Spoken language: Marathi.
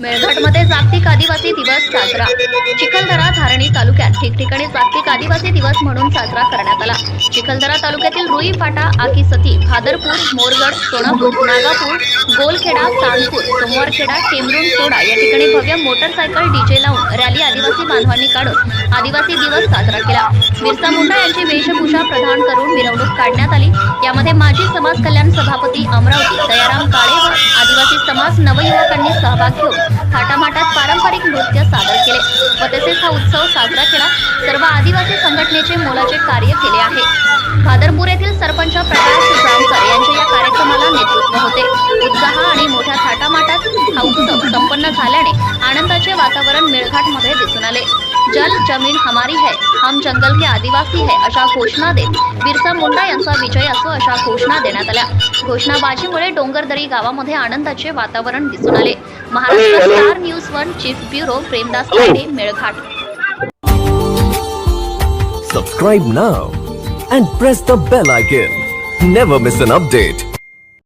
मेळघाटमध्ये जागतिक आदिवासी दिवस साजरा. चिखलदरा धारणी तालुक्यात ठिकठिकाणी जागतिक आदिवासी दिवस म्हणून साजरा करण्यात आला. चिखलदरा तालुक्यातील रुई फाटा आकीसती भादरपूर मोरगड सोनापूर नागापूर गोलखेडा तानपूर सोमवारखेडा टेमरून सोडा या ठिकाणी भव्य मोटरसायकल डीजे लावून रॅली आदिवासी बांधवांनी काढून आदिवासी दिवस साजरा केला. बिरसा मुंडा यांची वेशभूषा प्रदान करून मिरवणूक काढण्यात आली. यामध्ये माजी समाज कल्याण सभापती अमरावती दयाराम काळे नवयुवकांनी सहभाग घेऊन थाटामाटात पारंपरिक नृत्य सादर केले व तसेच हा उत्सव साजरा केला. सर्व आदिवासी संघटनेचे मोलाचे कार्य केले आहे. भादरपूर येथील सरपंच प्रकाश जामकर यांच्या या कार्यक्रमाला नेतृत्व होते. उत्साह आणि मोठ्या थाटामाटात हा उत्सव संपन्न झाल्याने आनंदाचे वातावरण मेळघाटमध्ये दिसून आले. जल जमीन हमारी है हम जंगल के आदिवासी है अशा घोषणा देत बिरसा मुंडा यांचा विजय असो अशा घोषणा देण्यात आल्या. घोषणाबाजीमुळे डोंगरदरी गावामध्ये आनंदाचे वातावरण दिसून आले. Maharashtra star news one chief bureau Premdas Tayde Melghat. Subscribe now and press the bell icon. Never miss an update.